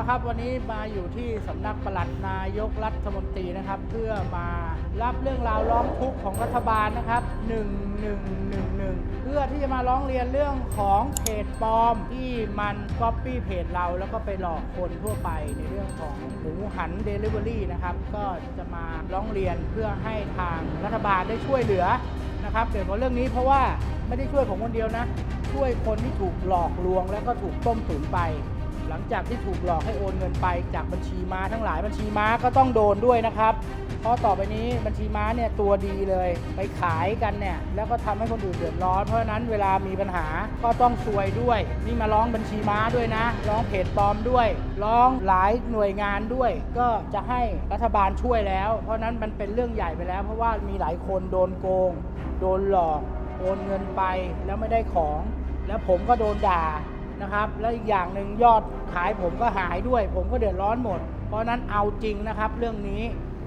ละครับวันนี้มาอยู่ที่สำนักปลัดนายกรัฐมนตรีนะครับ เพื่อมารับเรื่องราวร้องทุกข์ของรัฐบาลนะครับ1111 เพื่อที่จะมาร้องเรียนเรื่องของเพจปลอมที่มันก๊อปปี้เพจเราแล้วก็ไปหลอกคนทั่วไปในเรื่องของหมูหันเดลิเวอรี่นะครับ ก็จะมาร้องเรียนเพื่อให้ทางรัฐบาลได้ช่วยเหลือนะครับเกี่ยวกับเรื่องนี้เพราะว่าไม่ได้ช่วยผมคนเดียวนะ ช่วยคนที่ถูกหลอกลวงแล้วก็ถูกต้มตุ๋นไป หลังจากที่ถูกหลอกให้โอนเงินไปจากบัญชีม้าทั้งหลายบัญชีม้าก็ต้องโดนด้วยนะครับ เพราะต่อไปนี้บัญชีม้าเนี่ยตัวดีเลยไปขายกันเนี่ยแล้วก็ทำให้คนอื่นเดือดร้อน เพราะฉะนั้นเวลามีปัญหาก็ต้องซวยด้วย นี่มาร้องบัญชีม้าด้วยนะ ร้องเพจปลอมด้วย ร้องหลายหน่วยงานด้วย ก็จะให้รัฐบาลช่วยแล้ว เพราะฉะนั้นมันเป็นเรื่องใหญ่ไปแล้ว เพราะว่ามีหลายคนโดนโกง โดนหลอกโอนเงินไปแล้วไม่ได้ของ แล้วผมก็โดนด่า นะครับ แล้วอีกอย่างหนึ่งยอดขายผมก็หายด้วย ผมก็เดือดร้อนหมด เพราะนั้นเอาจริงนะครับเรื่องนี้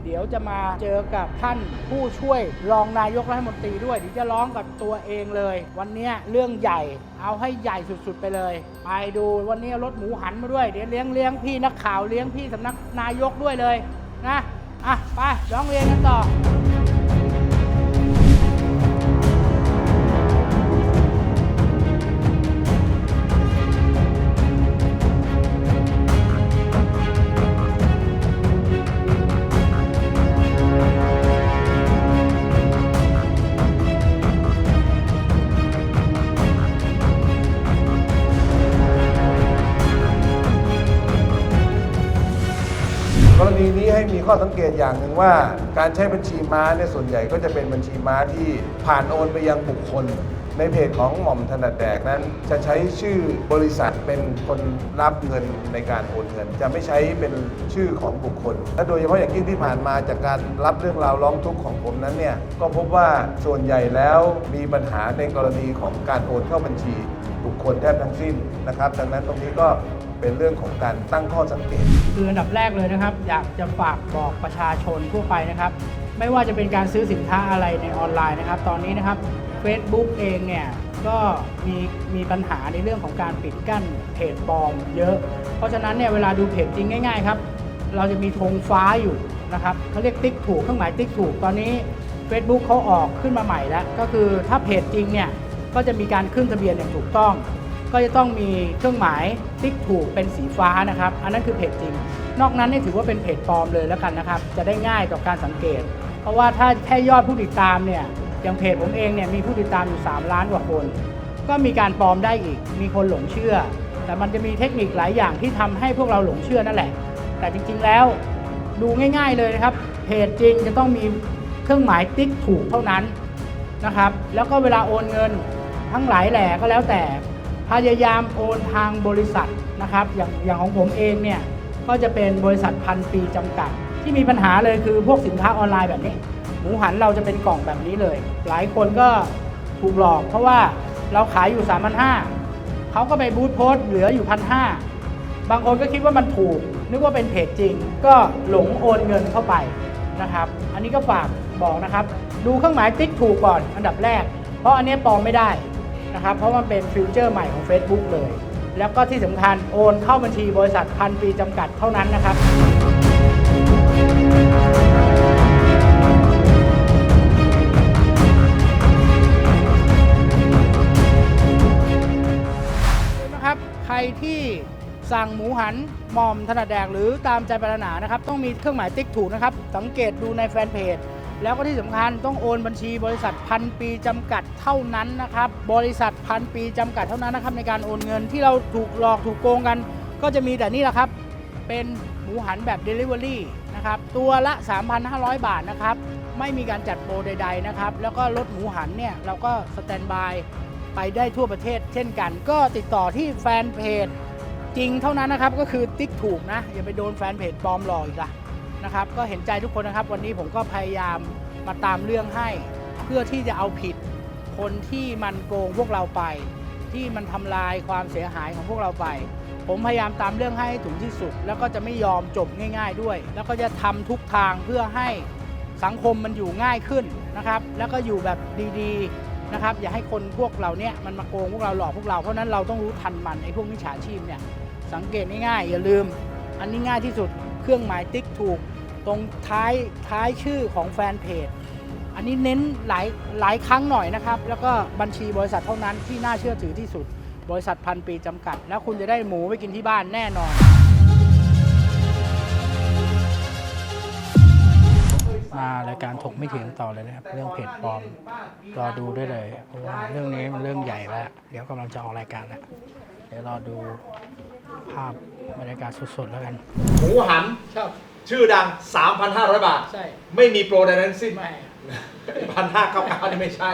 เดี๋ยวจะมาเจอกับท่านผู้ช่วยรองนายกรัฐมนตรีด้วยเดี๋ยวจะร้องกับตัวเองเลย วันนี้เรื่องใหญ่เอาให้ใหญ่สุดๆไปเลย ไปดูวันนี้รถหมูหันมาด้วย เดี๋ยวเลี้ยงเลี้ยงพี่นักข่าวเลี้ยงพี่สำนักนายกด้วยเลยนะอะไปร้องเรียนกันต่อ ให้มีข้อสังเกตอย่างหนึ่งว่า การใช้บัญชีม้าเนี่ยส่วนใหญ่ก็จะเป็นบัญชีม้าที่ผ่านโอนไปยังบุคคล ในเพจของหม่อมถนัดแดกนั้น จะใช้ชื่อบริษัทเป็นคนรับเงินในการโอนเงิน จะไม่ใช้เป็นชื่อของบุคคล และโดยเฉพาะอย่างยิ่งที่ผ่านมาจากการรับเรื่องราวร้องทุกข์ของผมนั้นเนี่ยก็พบว่าส่วนใหญ่แล้วมีปัญหาในกรณีของการโอนเข้าบัญชีบุคคลแทบทั้งสิ้นนะครับ ดังนั้นตรงนี้ก็เป็นเรื่องของการตั้งข้อสังเกต คืออันดับแรกเลยนะครับ อยากจะฝากบอกประชาชนทั่วไปนะครับ ไม่ว่าจะเป็นการซื้อสินค้าอะไรในออนไลน์นะครับ ตอนนี้นะครับ Facebook เองเนี่ยก็มีมีปัญหาในเรื่องของการปิดกั้นเพจปลอมเยอะ เพราะฉะนั้นเนี่ยเวลาดูเพจจริงง่ายๆครับ เราจะมีธงฟ้าอยู่นะครับเขาเรียกติ๊กถูกเครื่องหมายติ๊กถูกตอนนี้ Facebook เขาออกขึ้นมาใหม่แล้ว ก็คือถ้าเพจจริงเนี่ยก็จะมีการขึ้นทะเบียนอย่างถูกต้อง ก็จะต้องมีเครื่องหมายติ๊กถูกเป็นสีฟ้านะครับ อันนั้นคือเพจจริง นอกนั้นนี่ถือว่าเป็นเพจปลอมเลยแล้วกันนะครับ จะได้ง่ายต่อการสังเกต เพราะว่าถ้าแค่ยอดผู้ติดตามเนี่ยอย่างเพจผมเองเนี่ยมีผู้ติดตามอยู่ 3 ล้านกว่าคน ก็มีการปลอมได้อีก มีคนหลงเชื่อ แต่มันจะมีเทคนิคหลายอย่างที่ทำให้พวกเราหลงเชื่อนั่นแหละ แต่จริงๆแล้วดูง่าย ๆเลยนะครับเพจจริงจะต้องมีเครื่องหมายติ๊กถูกเท่านั้นนะครับ แล้วก็เวลาโอนเงินทั้งหลายแหล่ก็แล้วแต่ พยายามโอนทางบริษัทนะครับอย่างอย่างของผมเองเนี่ยก็จะเป็นบริษัทพันปีจำกัด ที่มีปัญหาเลยคือพวกสินค้าออนไลน์แบบนี้ หมูหันเราจะเป็นกล่องแบบนี้เลย หลายคนก็ถูกหลอก เพราะว่าเราขายอยู่3 5 0 0เขาก็ไปบูธโพสเหลืออยู่พันห้าบางคนก็คิดว่ามันถูก นึกว่าเป็นเพจจริง ก็หลงโอนเงินเข้าไปนะครับ อันนี้ก็ฝากบอกนะครับ ดูเครื่องหมายติ๊กถูกก่อนอันดับแรก เพราะอันนี้ปลอมไม่ได้ นะครับเพราะมันเป็นฟิวเจอร์ใหม่ของ Facebook เลย แล้วก็ที่สำคัญโอนเข้าบัญชีบริษัทพันปีจำกัดเท่านั้นนะครับนะครับ ใครที่สั่งหมูหันหม่อมถนัดแดกหรือตามใจปรารถนานะครับ ต้องมีเครื่องหมายติ๊กถูกนะครับ สังเกตดูในแฟนเพจ แล้วก็ที่สำคัญต้องโอนบัญชีบริษัทพันปีจำกัดเท่านั้นนะครับ บริษัทพันปีจำกัดเท่านั้นนะครับในการโอนเงินที่เราถูกหลอกถูกโกงกัน ก็จะมีแต่นี่แหละครับ เป็นหมูหันแบบ Delivery นะครับ ตัวละ 3,500 บาทนะครับ ไม่มีการจัดโปรใด ๆ นะครับ แล้วก็รถหมูหันเนี่ย เราก็สแตนบายไปได้ทั่วประเทศ เช่นกัน ก็ติดต่อที่แฟนเพจจริงเท่านั้นนะครับ ก็คือติ๊กถูกนะ อย่าไปโดนแฟนเพจปลอมหลอกอีกละ นะครับ ก็เห็นใจทุกคนนะครับ วันนี้ผมก็พยายามมาตามเรื่องให้ เพื่อที่จะเอาผิดคนที่มันโกงพวกเราไป ที่มันทำลายความเสียหายของพวกเราไป ผมพยายามตามเรื่องให้ถึงที่สุด แล้วก็จะไม่ยอมจบง่าย ๆด้วย แล้วก็จะทำทุกทางเพื่อให้สังคมมันอยู่ง่ายขึ้นนะครับ แล้วก็อยู่แบบดีๆนะครับ อย่าให้คนพวกเราเนี่ยมันมาโกงพวกเราหลอกพวกเรา เพราะฉะนั้นเราต้องรู้ทันมันไอ้พวกมิจฉาชีพเนี่ยสังเกตง่ายๆอย่าลืม อันนี้ง่ายที่สุดเครื่องหมายติ๊กถูก ตรงท้ายท้ายชื่อของแฟนเพจ อันนี้เน้นหลายหลายครั้งหน่อยนะครับ แล้วก็บัญชีบริษัทเท่านั้นที่น่าเชื่อถือที่สุด บริษัทพันปีจำกัด แล้วคุณจะได้หมูไปกินที่บ้านแน่นอนมารายการถกไม่ถึงต่อเลยนะครับ เรื่องเพจปลอมรอดูได้เลยเพราะว่าเรื่องนี้มันเรื่องใหญ่แล้ว เดี๋ยวกำลังจะออกรายการแล้วเดี๋ยวรอดูภาพบรรยากาศสดๆแล้วกันหมูหันชอบ ชื่อดัง 3,500 บาท ใช่ ไม่มีโปรใดทั้งสิ้นไม่พันห้าเก้าเก้านี่ไม่ใช่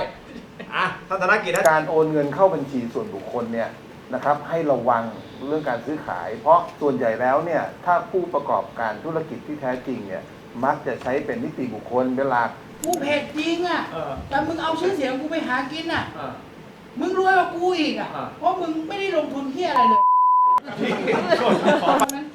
อะท่านธนกิจนะการโอนเงินเข้าบัญชีส่วนบุคคลเนี่ยนะครับ ให้ระวังเรื่องการซื้อขาย เพราะส่วนใหญ่แล้วเนี่ยถ้าผู้ประกอบการธุรกิจที่แท้จริงเนี่ยมักจะใช้เป็นนิติบุคคลเป็นหลัก กูเพจจริงอะ เออแต่มึงเอาชื่อเสียงกูไปหากินอะอะมึงรวยกว่ากูอีกอะ อ่า เพราะมึงไม่ได้ลงทุนเที่ยอะไรเลย เพราะฉะนั้น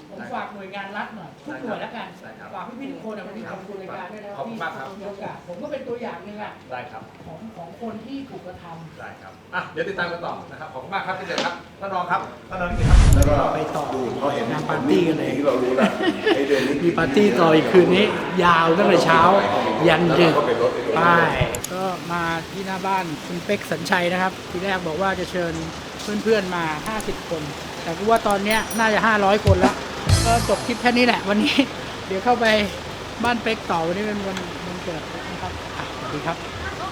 งานรัฐหน่อยทุกหน่วยแล้วกันได้ครับฝากพี่ๆทุกคนอะวันนี้ขอบคุณรายการด้วยนะขอบคุณมากครับ ที่มีโอกาสผมก็เป็นตัวอย่างหนึ่งอะได้ครับ ของของคนที่ถูกกระทำ ได้ครับ อะ เดี๋ยวติดตามกันต่อนะครับ ขอบคุณมากครับพี่เจครับ ท่านรองครับ ท่านธนกิจครับ แล้วก็ไปต่อดูเขาเห็นงานปาร์ตี้กันเลยที่เรารู้แล้วไอ้เดือนนี้มีปาร์ตี้ต่ออีกคืนนี้ ยาวตั้งแต่เช้า ยันดึก แล้วก็เป็นรถไอ้รถไปก็มาที่หน้าบ้านคุณเป๊กสัญชัยนะครับ ทีแรกบอกว่าจะเชิญเพื่อนๆมา 50 คน แต่กูว่าตอนเนี้ยน่าจะ 500 คนแล้ว ก็จบคลิปแค่นี้แหละวันนี้ เดี๋ยวเข้าไปบ้านเป๊กต่อวันนี้เป็นวันวันเกิดนะครับสวัสดีครับ